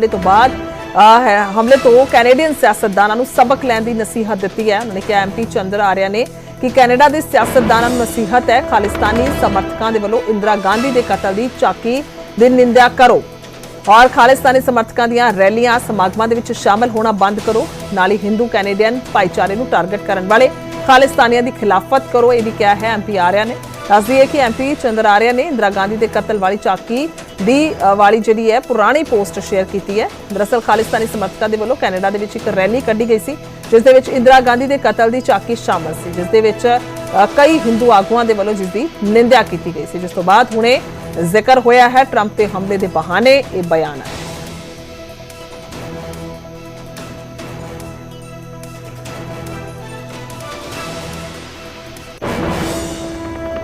ਹਮਲੇ ਤੋਂ ਬਾਅਦ ਹਮਲੇ ਤੋਂ ਕੈਨੇਡੀਅਨ ਸਿਆਸਤਦਾਨਾਂ ਨੂੰ ਸਬਕ ਲੈਣ ਦੀ ਨਸੀਹਤ ਦਿੱਤੀ ਹੈ। ਉਹਨਾਂ ਨੇ ਕਿਹਾ ਐਮਪੀ ਚੰਦਰ ਆਰਿਆ ਨੇ ਕਿ ਕੈਨੇਡਾ ਦੇ ਸਿਆਸਤਦਾਨਾਂ ਨੂੰ ਨਸੀਹਤ ਹੈ, ਖਾਲਿਸਤਾਨੀ ਸਮਰਥਕਾਂ ਦੇ ਵੱਲੋਂ ਇੰਦਰਾ ਗਾਂਧੀ ਦੇ ਕਤਲ ਦੀ ਚਾਕੀ ਦੀ ਨਿੰਦਿਆ ਕਰੋ। ਔਰ ਖਾਲਿਸਤਾਨੀ ਸਮਰਥਕਾਂ ਦੀਆਂ ਰੈਲੀਆਂ ਸਮਾਗਮਾਂ ਦੇ ਵਿੱਚ ਸ਼ਾਮਲ ਹੋਣਾ ਬੰਦ ਕਰੋ। ਨਾਲ ਹੀ ਹਿੰਦੂ ਕੈਨੇਡੀਅਨ ਭਾਈਚਾਰੇ ਨੂੰ ਟਾਰਗੇਟ ਕਰਨ ਵਾਲੇ ਖਾਲਿਸਤਾਨੀਆਂ ਦੀ ਖਿਲਾਫਤ ਕਰੋ, ਇਹ ਵੀ ਕਿਹਾ ਹੈ ਐਮਪੀ ਆਰਿਆ ਨੇ। ਦੱਸਦੀ ਹੈ ਕਿ ਐਮਪੀ ਚੰਦਰ ਆਰਿਆ ਨੇ ਇੰਦਰਾ ਗਾਂਧੀ ਦੇ ਕਤਲ ਵਾਲੀ ਚਾਕੀ ਦੀ ਵਾਲੀ ਜਿਹੜੀ ਹੈ, ਪੁਰਾਣੀ ਪੋਸਟ ਸ਼ੇਅਰ ਕੀਤੀ ਹੈ। ਦਰਅਸਲ ਖਾਲਿਸਤਾਨੀ ਸਮਰਥਕਾਂ ਦੇ ਵੱਲੋਂ ਕੈਨੇਡਾ ਦੇ ਵਿੱਚ ਇੱਕ ਰੈਲੀ ਕੱਢੀ ਗਈ ਸੀ, ਜਿਸ ਦੇ ਵਿੱਚ ਇੰਦਰਾ ਗਾਂਧੀ ਦੇ ਕਤਲ ਦੀ ਝਾਕੀ ਸ਼ਾਮਲ ਸੀ, ਜਿਸ ਦੇ ਵਿੱਚ ਕਈ ਹਿੰਦੂ ਆਗੂਆਂ ਦੇ ਵੱਲੋਂ ਜਿਸ ਦੀ ਨਿੰਦਿਆ ਕੀਤੀ ਗਈ ਸੀ। ਜਿਸ ਤੋਂ ਬਾਅਦ ਹੁਣੇ ਜ਼ਿਕਰ ਹੋਇਆ ਹੈ, ਟਰੰਪ ਤੇ ਹਮਲੇ ਦੇ ਬਹਾਨੇ ਇਹ ਬਿਆਨ ਹੈ।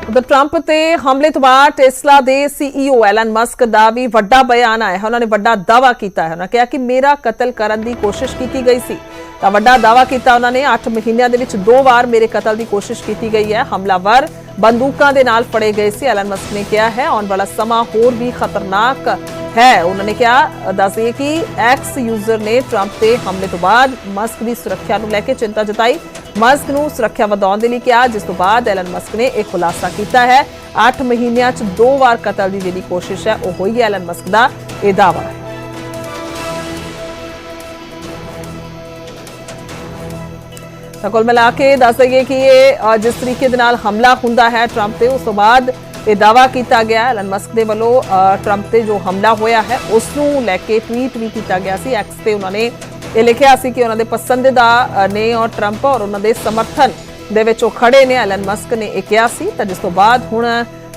ਉਧਰ ਟਰੰਪ ਤੇ ਹਮਲੇ ਤੋਂ ਬਾਅਦ ਟੈਸਲਾ ਦੇ ਸੀਈਓ ਐਲਨ ਮਸਕ ਦਾ ਵੀ ਵੱਡਾ ਬਿਆਨ ਆਇਆ ਹੈ। ਉਹਨਾਂ ਨੇ ਵੱਡਾ ਦਾਅਵਾ ਕੀਤਾ ਹੈ। ਉਹਨਾਂ ਕਿਹਾ ਕਿ ਮੇਰਾ ਕਤਲ ਕਰਨ ਦੀ ਕੋਸ਼ਿਸ਼ ਕੀਤੀ ਗਈ ਸੀ। ਤਾਂ ਵੱਡਾ ਦਾਅਵਾ ਕੀਤਾ ਉਹਨਾਂ ਨੇ। 8 ਮਹੀਨਿਆਂ ਦੇ ਵਿੱਚ ਦੋ ਵਾਰ ਮੇਰੇ ਕਤਲ ਦੀ ਕੋਸ਼ਿਸ਼ ਕੀਤੀ ਗਈ ਹੈ। ਹਮਲਾਵਰ ਬੰਦੂਕਾਂ ਦੇ ਨਾਲ ਫੜੇ ਗਏ ਸੀ। ਐਲਨ ਮਸਕ ਨੇ ਕਿਹਾ ਹੈ, ਆਉਣ ਵਾਲਾ ਸਮਾਂ ਹੋਰ ਵੀ ਖਤਰਨਾਕ ਹੈ। ਉਹਨਾਂ ਨੇ ਕਿਹਾ ਦੱਸਿਏ ਕਿ ਐਕਸ ਯੂਜ਼ਰ ਨੇ ਟਰੰਪ ਤੇ ਹਮਲੇ ਤੋਂ ਬਾਅਦ ਮਸਕ ਦੀ ਸੁਰੱਖਿਆ ਨੂੰ ਲੈ ਕੇ ਚਿੰਤਾ ਜਤਾਈ। ਮਸਕ ਨੂੰ ਸੁਰੱਖਿਆ ਵਧਾਉਣ ਦੇ ਲਈ ਕਿਹਾ ਜਿਸ ਤੋਂ ਬਾਅਦ ਐਲਨ ਮਸਕ ਨੇ ਇਹ ਖੁਲਾਸਾ ਕੀਤਾ ਹੈ। 8 ਮਹੀਨਿਆਂ 'ਚ ਦੋ ਵਾਰ ਕਤਲ ਦੀ ਜਿਹੜੀ ਕੋਸ਼ਿਸ਼ ਹੈ ਉਹ ਹੋਈ ਹੈ। ਐਲਨ ਮਸਕ ਦਾ ਇਹ ਦਾਅਵਾ ਹੈ। ਤਾਂ ਕੁੱਲ ਮਿਲਾ ਕੇ ਦੱਸ ਦਈਏ ਕਿ ਇਹ ਜਿਸ ਤਰੀਕੇ ਦੇ ਨਾਲ ਹਮਲਾ ਹੁੰਦਾ ਹੈ ਟਰੰਪ ਤੇ ਉਸ ਤੋਂ ਬਾਅਦ ਇਹ ਦਾਵਾ ਕੀਤਾ ਗਿਆ। ਐਲਨ ਮਸਕ ਦੇ ਵੱਲੋਂ ਅ, ਟਰੰਪ ਤੇ ਜੋ ਹਮਲਾ ਹੋਇਆ ਹੈ ਉਸ ਨੂੰ ਲੈ ਕੇ ਟਵੀਟ ਵੀ ਕੀਤਾ ਗਿਆ ਸੀ। ਐਕਸ ਤੇ ਉਹਨਾਂ ਨੇ ਇਹ ਲਿਖਿਆ ਸੀ ਕਿ ਉਹਨਾਂ ਦੇ ਪਸੰਦੀਦਾ ਨੇ ਔਰ ਟਰੰਪ ਔਰ ਉਹਨਾਂ ਦੇ ਸਮਰਥਨ ਦੇ ਵਿੱਚ ਉਹ ਖੜੇ ਨੇ। ਐਲਨ ਮਸਕ ਨੇ ਇਹ ਕਿਹਾ ਸੀ। ਤਾਂ ਜਿਸ ਤੋਂ ਬਾਅਦ ਹੁਣ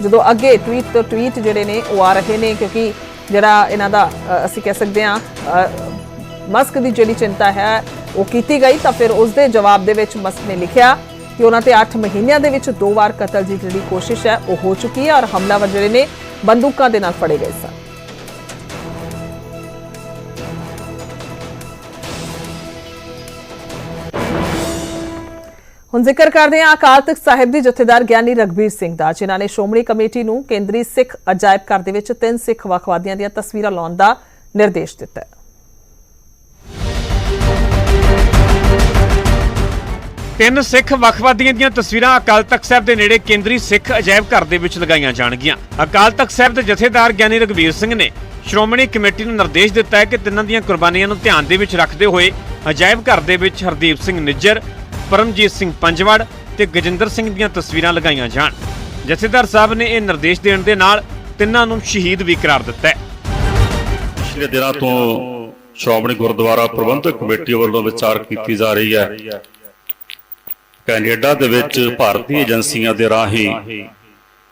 ਜਦੋਂ ਅੱਗੇ ਟਵੀਟ ਤੋਂ ਟਵੀਟ ਜਿਹੜੇ ਨੇ ਉਹ ਆ ਰਹੇ ਨੇ, ਕਿਉਂਕਿ ਜਿਹੜਾ ਇਹਨਾਂ ਦਾ ਅਸੀਂ ਕਹਿ ਸਕਦੇ ਹਾਂ ਮਸਕ ਦੀ ਜਿਹੜੀ ਚਿੰਤਾ ਹੈ ਉਹ ਕੀਤੀ ਗਈ, ਤਾਂ ਫਿਰ ਉਸ ਦੇ ਜਵਾਬ ਦੇ ਵਿੱਚ ਮਸਕ ਨੇ ਲਿਖਿਆ ਕਿ ਉਹਨਾਂ ਤੇ 8 ਮਹੀਨਿਆਂ ਦੇ ਵਿੱਚ ਦੋ ਵਾਰ ਕਤਲ ਦੀ ਜਿਹੜੀ ਕੋਸ਼ਿਸ਼ ਹੈ ਉਹ ਹੋ ਚੁੱਕੀ ਹੈ ਔਰ ਹਮਲਾਵਰ ਜਿਹੜੇ ਨੇ ਬੰਦੂਕਾਂ ਦੇ ਨਾਲ ਫੜੇ ਗਏ ਸਨ। ਹੁਣ ਜ਼ਿਕਰ ਕਰਦੇ ਹਾਂ ਅਕਾਲ ਤਖਤ ਸਾਹਿਬ ਦੀ ਜਥੇਦਾਰ ਗਿਆਨੀ ਰਗਬੀਰ ਸਿੰਘ ਦਾ, ਜਿਨ੍ਹਾਂ ਨੇ ਸ਼੍ਰੋਮਣੀ ਕਮੇਟੀ ਨੂੰ ਕੇਂਦਰੀ ਸਿੱਖ ਅਜਾਇਬ ਘਰ ਦੇ ਵਿੱਚ ਤਿੰਨ ਸਿੱਖ ਵਖਵਾਦੀਆਂ ਦੀਆਂ ਤਸਵੀਰਾਂ ਲਾਉਣ ਦਾ ਨਿਰਦੇਸ਼ ਦਿੱਤਾ ਹੈ। ਤਿੰਨ ਸਿੱਖ ਵੱਖਵਾਦੀਆਂ ਦੀਆਂ ਤਸਵੀਰਾਂ ਅਕਾਲ ਤਖਤ ਸਾਹਿਬ ਦੇ ਨੇੜੇ ਕੇਂਦਰੀ ਸਿੱਖ ਅਜਾਇਬ ਘਰ ਦੇ ਵਿੱਚ ਲਗਾਈਆਂ ਜਾਣਗੀਆਂ। ਅਕਾਲ ਤਖਤ ਸਾਹਿਬ ਦੇ ਜਥੇਦਾਰ ਗਿਆਨੀ ਰਗਵੀਰ ਸਿੰਘ ਨੇ ਸ਼੍ਰੋਮਣੀ ਕਮੇਟੀ ਨੂੰ ਨਿਰਦੇਸ਼ ਦਿੱਤਾ ਹੈ ਕਿ ਤਿੰਨਾਂ ਦੀਆਂ ਕੁਰਬਾਨੀਆਂ ਨੂੰ ਧਿਆਨ ਦੇ ਵਿੱਚ ਰੱਖਦੇ ਹੋਏ ਅਜਾਇਬ ਘਰ ਦੇ ਵਿੱਚ ਹਰਦੀਪ ਸਿੰਘ ਨਿੱਜਰ ਪਰਮਜੀਤ ਸਿੰਘ ਪੰਜਵੜ ਤੇ ਗਜਿੰਦਰ ਸਿੰਘ ਦੀਆਂ ਤਸਵੀਰਾਂ ਲਗਾਈਆਂ ਜਾਣ। ਜਥੇਦਾਰ ਸਾਹਿਬ ਨੇ ਇਹ ਨਿਰਦੇਸ਼ ਦੇਣ ਦੇ ਨਾਲ ਤਿੰਨਾਂ ਨੂੰ ਸ਼ਹੀਦ ਵੀ ਕਰਾਰ ਦਿੱਤਾ ਹੈ। ਪਿਛਲੇ ਦਿਨਾਂ ਤੋਂ ਸ਼੍ਰੋਮਣੀ ਗੁਰਦੁਆਰਾ ਪ੍ਰਬੰਧਕ ਕਮੇਟੀ ਵੱਲੋਂ ਵਿਚਾਰ ਕੀਤੀ ਜਾ ਰਹੀ ਹੈ। ਕੈਨੇਡਾ ਦੇ ਵਿੱਚ ਭਾਰਤੀ ਏਜੰਸੀਆਂ ਦੇ ਰਾਹੀਂ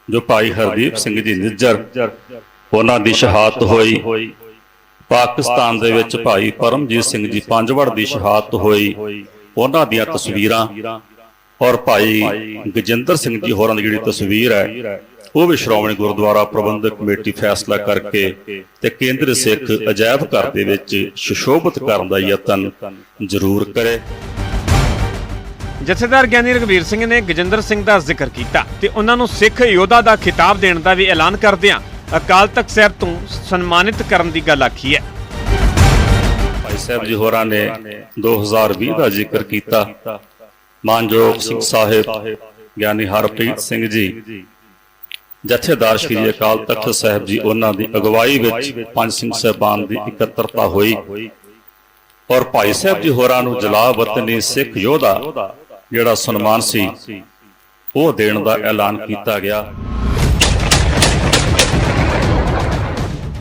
ਜੋ ਭਾਈ ਹਰਦੀਪ ਸਿੰਘ ਜੀ ਨਿੱਜਰ, ਉਹਨਾਂ ਦੀ ਸ਼ਹਾਦਤ ਹੋਈ। ਪਾਕਿਸਤਾਨ ਦੇ ਵਿੱਚ ਭਾਈ ਪਰਮਜੀਤ ਸਿੰਘ ਜੀ ਪੰਜਵੜ ਦੀ ਸ਼ਹਾਦਤ ਹੋਈ। ਉਹਨਾਂ ਦੀਆਂ ਤਸਵੀਰਾਂ। ਔਰ ਭਾਈ ਗਜਿੰਦਰ ਸਿੰਘ ਜੀ ਹੋਰਾਂ ਦੀ ਜਿਹੜੀ ਤਸਵੀਰ ਹੈ ਉਹ ਵੀ ਸ਼੍ਰੋਮਣੀ ਗੁਰਦੁਆਰਾ ਪ੍ਰਬੰਧਕ ਕਮੇਟੀ ਫੈਸਲਾ ਕਰਕੇ ਤੇ ਕੇਂਦਰ ਸਿੱਖ ਅਜਾਇਬ ਘਰ ਦੇ ਵਿੱਚ ਸੁਸ਼ੋਭਿਤ ਕਰਨ ਦਾ ਯਤਨ ਜ਼ਰੂਰ ਕਰੇ। ਜਥੇਦਾਰ ਗਿਆਨੀ ਰਗਵੀਰ ਸਿੰਘ ਨੇ ਗਜਿੰਦਰ ਸਿੰਘ ਦਾ ਜ਼ਿਕਰ ਕੀਤਾ ਤੇ ਉਹਨਾਂ ਨੂੰ ਸਿੱਖ ਯੋਧਾ ਦਾ ਖਿਤਾਬ ਦੇਣ ਦਾ ਵੀ ਐਲਾਨ ਕਰਦਿਆਂ ਅਕਾਲ ਤਖਤ ਸਾਹਿਬ ਤੋਂ ਸਨਮਾਨਿਤ ਕਰਨ ਦੀ ਗੱਲ ਆਖੀ ਹੈ। ਸਾਹਿਬ ਜੀ ਹੋਰਾਂ ਨੇ 2020 ਦਾ ਜ਼ਿਕਰ ਕੀਤਾ। ਮਾਨਯੋਗ ਸਿੰਘ ਸਾਹਿਬ, ਗਿਆਨੀ ਹਰਪ੍ਰੀਤ ਸਿੰਘ ਜੀ, ਜਥੇਦਾਰ ਸ਼੍ਰੀ ਅਕਾਲ ਤਖਤ ਸਾਹਿਬ ਜੀ, ਉਹਨਾਂ ਦੀ ਅਗਵਾਈ ਵਿੱਚ ਪੰਜ ਸਿੰਘ ਸਾਹਿਬਾਨ ਦੀ ਇਕੱਤਰਤਾ ਹੋਈ। ਔਰ ਭਾਈ ਸਾਹਿਬ ਜੀ ਹੋਰਾਂ ਨੂੰ ਜਲਾ ਵਤਨੀ ਸਿੱਖ ਯੋਧਾ ਜਿਹੜਾ ਸਨਮਾਨ ਸੀ, ਉਹ ਦੇਣ ਦਾ ਐਲਾਨ ਕੀਤਾ ਗਿਆ।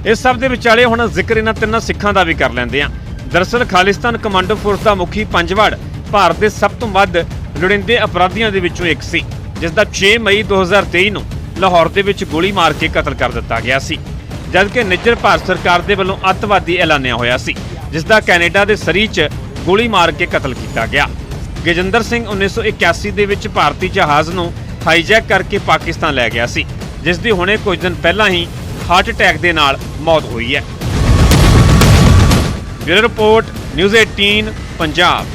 ਇਸ ਸਭ ਦੇ ਵਿਚਾਲੇ ਹੁਣ ਜ਼ਿਕਰ ਇਹਨਾਂ ਤਿੰਨਾਂ ਸਿੱਖਾਂ ਦਾ ਵੀ ਕਰ ਲੈਂਦੇ ਆ। ਦਰਅਸਲ ਖਾਲਿਸਤਾਨ ਕਮਾਂਡੋ ਫੋਰਸ ਦਾ ਮੁਖੀ ਪੰਜਵੜ ਭਾਰਤ ਦੇ ਸਭ ਤੋਂ ਵੱਧ ਲੋੜੀਂਦੇ ਅਪਰਾਧੀਆਂ ਦੇ ਵਿੱਚੋਂ ਇੱਕ ਸੀ, ਜਿਸ ਦਾ 6 ਮਈ 2023 ਨੂੰ ਲਾਹੌਰ ਦੇ ਵਿੱਚ ਗੋਲੀ ਮਾਰ ਕੇ ਕਤਲ ਕਰ ਦਿੱਤਾ ਗਿਆ ਸੀ। ਜਦਕਿ ਨਿੱਜਰ ਭਾਰਤ ਸਰਕਾਰ ਦੇ ਵੱਲੋਂ ਅੱਤਵਾਦੀ ਐਲਾਨਿਆ ਹੋਇਆ ਸੀ, ਜਿਸ ਦਾ ਕੈਨੇਡਾ ਦੇ ਸਰੀ 'ਚ ਗੋਲੀ ਮਾਰ ਕੇ ਕਤਲ ਕੀਤਾ ਗਿਆ। ਗਜਿੰਦਰ ਸਿੰਘ 1981 ਦੇ ਵਿੱਚ ਭਾਰਤੀ ਜਹਾਜ਼ ਨੂੰ ਹਾਈਜੈਕ ਕਰਕੇ ਪਾਕਿਸਤਾਨ ਲੈ ਗਿਆ ਸੀ, ਜਿਸ ਦੀ ਹੁਣੇ ਕੁਝ ਦਿਨ ਪਹਿਲਾਂ ਹੀ ਹਾਰਟ ਅਟੈਕ ਦੇ ਨਾਲ ਮੌਤ ਹੋਈ ਹੈ। Bureau report news 18 Punjab.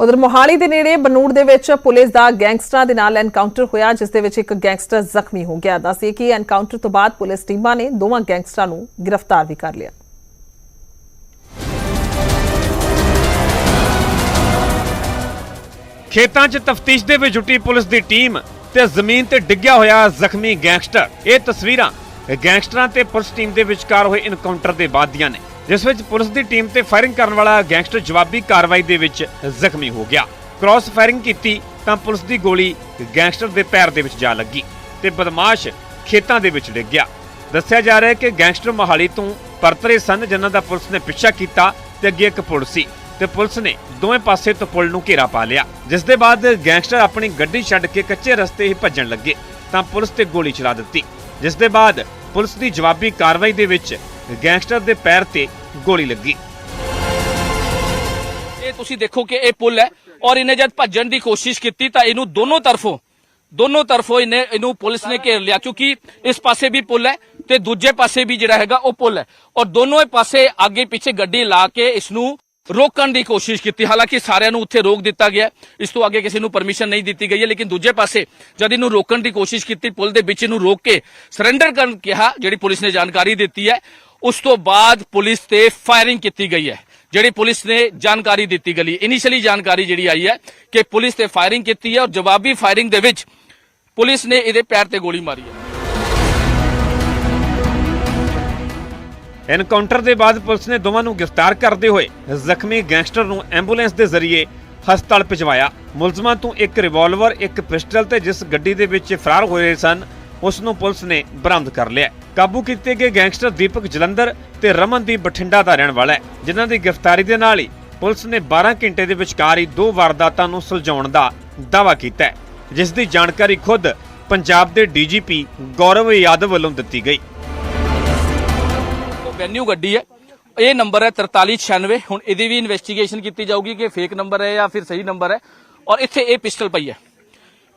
ਉਧਰ ਮੋਹਾਲੀ ਦੇ ਨੇੜੇ ਬਨੂੜ ਦੇ ਵਿੱਚ ਪੁਲਿਸ ਦਾ ਗੈਂਗਸਟਰਾਂ ਦੇ ਨਾਲ ਐਨਕਾਊਂਟਰ ਹੋਇਆ ਜਿਸ ਦੇ ਵਿੱਚ ਇੱਕ ਗੈਂਗਸਟਰ ਜ਼ਖਮੀ ਹੋ ਗਿਆ। ਦੱਸਿਏ ਕਿ ਐਨਕਾਊਂਟਰ ਤੋਂ ਬਾਅਦ ਪੁਲਿਸ ਟੀਮਾਂ ਨੇ ਦੋਵਾਂ ਗੈਂਗਸਟਰਾਂ ਨੂੰ ਗ੍ਰਿਫਤਾਰ ਵੀ ਕਰ ਲਿਆ। ਖੇਤਾਂ 'ਚ ਤਫਤੀਸ਼ ਦੇ ਵਿੱਚ ਜੁਟੀ ਪੁਲਿਸ ਦੀ ਟੀਮ ਤੇ ਜ਼ਮੀਨ ਤੇ ਡਿੱਗਿਆ ਹੋਇਆ ਜ਼ਖਮੀ ਗੈਂਗਸਟਰ। ਇਹ ਤਸਵੀਰਾਂ ਗੈਂਗਸਟਰਾਂ ਤੇ ਪੁਲਿਸ ਟੀਮ ਦੇ ਵਿਚਕਾਰ ਹੋਏ ਇਨਕਾਊਂਟਰ ਦੇ ਬਾਅਦ ਨੇ, ਜਿਸ ਵਿੱਚ ਪੁਲਿਸ ਦੀ ਟੀਮ ਤੇ ਫਾਇਰਿੰਗ ਕਰਨ ਵਾਲਾ ਗੈਂਗਸਟਰ ਜਵਾਬੀ ਕਾਰਵਾਈ ਦੇ ਵਿੱਚ ਜ਼ਖਮੀ ਹੋ ਗਿਆ। ਕ੍ਰਾਸ ਫਾਇਰਿੰਗ ਕੀਤੀ ਤਾਂ ਪੁਲਿਸ ਦੀ ਗੋਲੀ ਗੈਂਗਸਟਰ ਦੇ ਪੈਰ ਦੇ ਵਿੱਚ ਜਾ ਲੱਗੀ ਤੇ ਬਦਮਾਸ਼ ਖੇਤਾਂ ਦੇ ਵਿੱਚ ਡਿੱਗ ਗਿਆ। ਦੱਸਿਆ ਜਾ ਰਿਹਾ ਹੈ ਕਿ ਗੈਂਗਸਟਰ ਮੋਹਾਲੀ ਤੋਂ ਪਰਤਰੇ ਸਨ, ਜਿਨ੍ਹਾਂ ਦਾ ਪੁਲਿਸ ਨੇ ਪਿੱਛਾ ਕੀਤਾ ਤੇ ਅੱਗੇ ਇੱਕ ਪੁਲ ਸੀ ਤੇ ਪੁਲਿਸ ਨੇ ਦੋਵੇਂ ਪਾਸੇ ਤੋਂ ਪੁਲ ਨੂੰ ਘੇਰਾ ਪਾ ਲਿਆ, ਜਿਸ ਦੇ ਬਾਅਦ ਗੈਂਗਸਟਰ ਆਪਣੀ ਗੱਡੀ ਛੱਡ ਕੇ ਕੱਚੇ ਰਸਤੇ ਹੀ ਭੱਜਣ ਲੱਗੇ ਤਾਂ ਪੁਲਿਸ ਤੇ ਗੋਲੀ ਚਲਾ ਦਿੱਤੀ। ਜਿਸ ਦੇ ਬਾਅਦ ਪੁਲਿਸ ਦੀ ਜਵਾਬੀ ਕਾਰਵਾਈ ਦੇ ਵਿੱਚ ਗੈਂਗਸਟਰ ਦੇ ਪੈਰ ਤੇ ਗੋਲੀ ਲੱਗੀ। ਇਹ ਤੁਸੀਂ ਦੇਖੋ ਕਿ ਇਹ ਪੁਲ ਹੈ ਔਰ ਇਹਨੇ ਜਦ ਭੱਜਣ ਦੀ ਕੋਸ਼ਿਸ਼ ਕੀਤੀ ਤਾਂ ਇਹਨੂੰ ਦੋਨੋਂ ਤਰਫੋਂ ਦੋਨੋਂ ਤਰਫੋਂ ਇਹਨੇ, ਇਹਨੂੰ ਪੁਲਿਸ ਨੇ ਘੇਰ ਲਿਆ ਕਿਉਂਕਿ ਇਸ ਪਾਸੇ ਵੀ ਪੁਲ ਹੈ ਤੇ ਦੂਜੇ ਪਾਸੇ ਵੀ ਜਿਹੜਾ ਹੈਗਾ ਉਹ ਪੁਲ ਹੈ। ਔਰ ਦੋਨੋਂ ਪਾਸੇ ਅੱਗੇ ਪਿੱਛੇ ਗੱਡੀ ਲਾ ਕੇ ਇਸ ਨੂੰ ਰੋਕਣ ਦੀ ਕੋਸ਼ਿਸ਼ ਕੀਤੀ। ਹਾਲਾਂਕਿ ਸਾਰਿਆਂ ਨੂੰ ਉੱਥੇ ਰੋਕ ਦਿੱਤਾ ਗਿਆ। ਇਸ ਤੋਂ ਅੱਗੇ ਕਿਸੇ ਨੂੰ ਪਰਮਿਸ਼ਨ ਨਹੀਂ ਦਿੱਤੀ ਗਈ ਹੈ, ਲੇਕਿਨ ਦੂਜੇ ਪਾਸੇ ਜਦ ਇਹਨੂੰ ਰੋਕਣ ਦੀ ਕੋਸ਼ਿਸ਼ ਕੀਤੀ, ਪੁਲ ਦੇ ਵਿੱਚ ਇਹਨੂੰ ਰੋਕ ਕੇ ਸਰੈਂਡਰ ਕਰਨ ਕਿਹਾ, ਜਿਹੜੀ ਪੁਲਿਸ ਨੇ ਜਾਣਕਾਰੀ ਦਿੱਤੀ ਹੈ, ਉਸ ਤੋਂ ਬਾਅਦ ਪੁਲਿਸ ਤੇ ਫਾਇਰਿੰਗ ਕੀਤੀ ਗਈ ਹੈ, ਜਿਹੜੀ ਪੁਲਿਸ ਨੇ ਜਾਣਕਾਰੀ ਦਿੱਤੀ ਗਈ ਇਨੀਸ਼ੀਅਲੀ ਜਾਣਕਾਰੀ ਜਿਹੜੀ ਆਈ ਹੈ ਕਿ ਪੁਲਿਸ ਤੇ ਫਾਇਰਿੰਗ ਕੀਤੀ ਹੈ ਔਰ ਜਵਾਬੀ ਫਾਇਰਿੰਗ ਦੇ ਵਿੱਚ ਪੁਲਿਸ ਨੇ ਇਹਦੇ ਪੈਰ ਤੇ ਗੋਲੀ ਮਾਰੀ ਹੈ। ਐਨਕਾਊਂਟਰ ਦੇ ਬਾਅਦ ਪੁਲਿਸ ਨੇ ਦੋਵਾਂ ਨੂੰ ਗ੍ਰਿਫਤਾਰ ਕਰਦੇ ਹੋਏ ਜ਼ਖਮੀ ਗੈਂਗਸਟਰ ਨੂੰ ਐਂਬੂਲੈਂਸ ਦੇ ਜ਼ਰੀਏ ਹਸਪਤਾਲ ਭਿਜਵਾਇਆ। ਮੁਲਜ਼ਮਾਂ ਤੋਂ ਇੱਕ ਰਿਵਾਲਵਰ ਇੱਕ ਪਿਸਟਲ ਤੇ ਜਿਸ ਗੱਡੀ ਦੇ ਵਿੱਚ ਫਰਾਰ ਹੋਏ ਸਨ, ਉਸ ਨੂੰ ਪੁਲਿਸ ਨੇ ਬਰਾਮਦ ਕਰ ਲਿਆ। ਕਾਬੂ ਕੀਤੇ ਗਏ ਗੈਂਗਸਟਰ ਦੀਪਕ ਜਲੰਧਰ ਤੇ ਰਮਨਦੀਪ ਬਠਿੰਡਾ ਦਾ ਰਹਿਣ ਵਾਲਾ ਹੈ, ਜਿਨ੍ਹਾਂ ਦੀ ਗ੍ਰਿਫਤਾਰੀ ਦੇ ਨਾਲ ਹੀ ਪੁਲਿਸ ਨੇ 12 ਘੰਟੇ ਦੇ ਵਿਚਕਾਰ ਹੀ ਦੋ ਵਾਰਦਾਤਾਂ ਨੂੰ ਸੁਲਝਾਉਣ ਦਾ ਦਾਅਵਾ ਕੀਤਾ ਹੈ, ਜਿਸ ਦੀ ਜਾਣਕਾਰੀ ਖੁਦ ਪੰਜਾਬ ਦੇ ਡੀਜੀਪੀ ਗੌਰਵ ਯਾਦਵ ਵੱਲੋਂ ਦਿੱਤੀ ਗਈ। ਵੈਨਿਊ ਗੱਡੀ ਹੈ। ਇਹ ਨੰਬਰ ਹੈ 4396 ਹੁਣ ਇਹਦੀ ਵੀ ਇਨਵੈਸਟੀਗੇਸ਼ਨ ਕੀਤੀ ਜਾਊਗੀ ਕਿ ਫੇਕ ਨੰਬਰ ਹੈ ਜਾਂ ਫਿਰ ਸਹੀ ਨੰਬਰ ਹੈ। ਔਰ ਇੱਥੇ ਇਹ ਪਿਸਟਲ ਪਈ ਹੈ।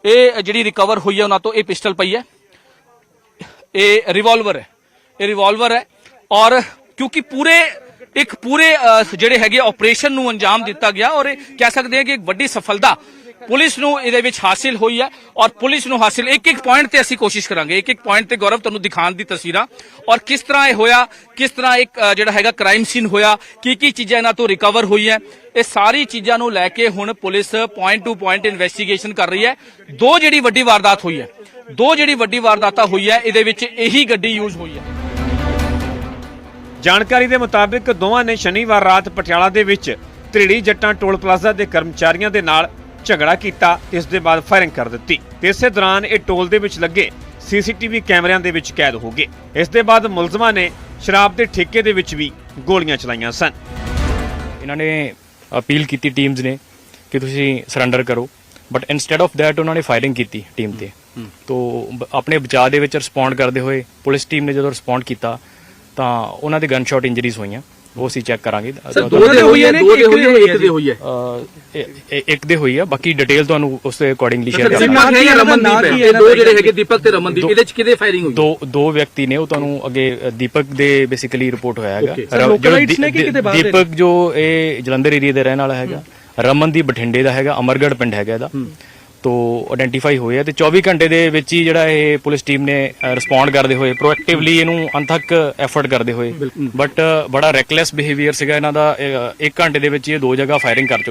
ਇਹ ਜਿਹੜੀ ਰਿਕਵਰ ਹੋਈ ਹੈ ਉਹਨਾਂ ਤੋਂ ਇਹ ਪਿਸਟਲ ਪਈ ਹੈ। ਇਹ ਰਿਵਾਲਵਰ ਹੈ। ਇਹ ਰਿਵਾਲਵਰ ਹੈ। ਔਰ ਕਿਉਂਕਿ ਪੂਰੇ, ਇੱਕ ਪੂਰੇ ਜਿਹੜੇ ਹੈਗੇ ਆਪਰੇਸ਼ਨ ਨੂੰ ਅੰਜਾਮ ਦਿੱਤਾ ਗਿਆ ਔਰ ਇਹ ਕਹਿ ਸਕਦੇ ਹਾਂ ਕਿ ਇੱਕ ਵੱਡੀ ਸਫਲਤਾ ਪੁਲਿਸ ਨੂੰ ਇਹਦੇ ਵਿੱਚ ਹਾਸਿਲ ਹੋਈ ਹੈ ਔਰ ਪੁਲਿਸ ਨੂੰ ਹਾਸਿਲ, ਇੱਕ ਇੱਕ ਪੁਆਇੰਟ ਤੇ ਅਸੀਂ ਕੋਸ਼ਿਸ਼ ਕਰਾਂਗੇ, ਇੱਕ ਇੱਕ ਪੁਆਇੰਟ ਤੇ ਗੌਰਵ ਤੁਹਾਨੂੰ ਦਿਖਾਉਣ ਦੀ ਤਸਵੀਰਾਂ। ਔਰ ਕਿਸ ਤਰ੍ਹਾਂ ਇਹ ਹੋਇਆ, ਕਿਸ ਤਰ੍ਹਾਂ ਇੱਕ ਜਿਹੜਾ ਹੈਗਾ ਕ੍ਰਾਈਮ ਸੀਨ ਹੋਇਆ, ਕੀ ਕੀ ਚੀਜ਼ਾਂ ਇਹਨਾਂ ਤੋਂ ਰਿਕਵਰ ਹੋਈ ਹੈ, ਇਹ ਸਾਰੀ ਚੀਜ਼ਾਂ ਨੂੰ ਲੈ ਕੇ ਹੁਣ police point to point investigation ਕਰ ਰਹੀ ਹੈ। ਦੋ ਜਿਹੜੀ ਵੱਡੀ ਵਾਰਦਾਤ ਹੋਈ ਹੈ, ਦੋ ਜਿਹੜੀ ਵੱਡੀ ਵਾਰਦਾਤਾਂ ਹੋਈ ਹੈ, ਇਹਦੇ ਵਿੱਚ ਇਹੀ ਗੱਡੀ ਯੂਜ਼ ਹੋਈ ਹੈ। ਜਾਣਕਾਰੀ ਦੇ ਮੁਤਾਬਿਕ ਦੋਵਾਂ ਨੇ ਸ਼ਨੀਵਾਰ ਰਾਤ ਪਟਿਆਲਾ ਦੇ ਵਿੱਚ ਤ੍ਰਿੜੀ ਜੱਟਾਂ ਟੋਲ ਪਲਾਜ਼ਾ ਦੇ ਕਰਮਚਾਰੀਆਂ ਦੇ ਨਾਲ ਝਗੜਾ ਕੀਤਾ ਇਸ ਦੇ ਬਾਅਦ ਫਾਇਰਿੰਗ ਕਰ ਦਿੱਤੀ। ਤੇ ਇਸੇ ਦੌਰਾਨ ਇਹ ਟੋਲ ਦੇ ਵਿੱਚ ਲੱਗੇ ਸੀਸੀਟੀਵੀ ਕੈਮਰਿਆਂ ਦੇ ਵਿੱਚ ਕੈਦ ਹੋ ਗਏ। ਇਸ ਦੇ ਬਾਅਦ ਮੁਲਜ਼ਮਾਂ ਨੇ ਸ਼ਰਾਬ ਦੇ ਠੇਕੇ ਦੇ ਵਿੱਚ ਵੀ ਗੋਲੀਆਂ ਚਲਾਈਆਂ ਸਨ। ਇਹਨਾਂ ਨੇ ਅਪੀਲ ਕੀਤੀ ਟੀਮਸ ਨੇ ਕਿ ਤੁਸੀਂ ਸਰੈਂਡਰ ਕਰੋ। ਬਟ ਇਨਸਟੈਡ ਆਫ ਥੈਟ ਉਹਨਾਂ ਨੇ ਫਾਇਰਿੰਗ ਕੀਤੀ ਟੀਮ ਤੇ। ਤੋਂ ਆਪਣੇ ਬਚਾਅ ਦੇ ਵਿੱਚ ਰਿਸਪੌਂਡ ਕਰਦੇ ਹੋਏ ਪੁਲਿਸ ਟੀਮ ਨੇ ਜਦੋਂ ਰਿਸਪੌਂਡ ਕੀਤਾ ਤਾਂ ਉਹਨਾਂ ਦੇ ਗਨ ਸ਼ਾਟ ਇੰਜਰੀਜ਼ ਹੋਈਆਂ। ਉਹ ਅਸੀਂ ਚੈੱਕ ਕਰਾਂਗੇ ਦੋ ਦੇ ਹੋਈ ਹੈ ਦੋ ਦੇ ਹੋਈ ਹੈ ਇੱਕ ਦੇ ਹੋਈ ਹੈ ਇੱਕ ਦੇ ਹੋਈ ਆ ਬਾਕੀ ਡਿਟੇਲ ਤੁਹਾਨੂੰ ਉਸ ਦੇ ਅਕੋਰਡਿੰਗਲੀ ਸ਼ੇਅਰ ਕਰਾਂਗੇ ਹੈ ਜਾਂ ਰਮਨਦੀਪ ਹੈ ਇਹ ਦੋ ਜਿਹੜੇ ਹੈਗੇ ਦੀਪਕ ਤੇ ਰਮਨਦੀਪ ਦੋ- ਇਹਦੇ ਚ ਕਿਹਦੇ ਫਾਇਰਿੰਗ ਹੋਈ ਦੋ ਦੋ ਵਿਅਕਤੀ ਨੇ ਉਹ ਤੁਹਾਨੂੰ ਅੱਗੇ ਅ, ਦੀਪਕ ਦੇ ਬੇਸਿਕਲੀ ਰਿਪੋਰਟ ਹੋਇਆ ਹੈਗਾ Okay. ਰ- localites ਜੋ ਦੀ- ਨੇ ਕਿ ਕਿਤੇ ਬਾਹਰ ਦੇ? ਦੀਪਕ ਜੋ ਇਹ ਜਲੰਧਰ ਏਰੀਆ ਦੇ ਰਹਿਣ ਵਾਲਾ ਹੈਗਾ ਰਮਨਦੀਪ ਬਠਿੰਡੇ ਦਾ ਹੈਗਾ ਅਮਰਗੜ ਪਿੰਡ ਹੈਗਾ ਇਹਦਾ ਤੋ ਆਇਡੈਂਟੀਫਾਈ ਹੋਇਆ ਤੇ 24 ਘੰਟੇ ਦੇ ਵਿੱਚ ਹੀ ਜਿਹੜਾ ਇਹ ਪੁਲਿਸ ਟੀਮ ਨੇ ਰਿਸਪੌਂਡ ਕਰਦੇ ਹੋਏ ਪ੍ਰੋਐਕਟਿਵਲੀ ਇਹਨੂੰ ਅੰਤਕ ਐਫਰਟ ਕਰਦੇ ਹੋਏ। ਬਟ ਬੜਾ ਰੈਕਲੈਸ ਬਿਹੇਵੀਅਰ ਸੀਗਾ ਇਹਨਾਂ ਦਾ। 1 ਘੰਟੇ ਦੇ ਵਿੱਚ ਇਹ ਦੋ ਜਗ੍ਹਾ ਫਾਇਰਿੰਗ ਕਰ ਚੁੱਕੇ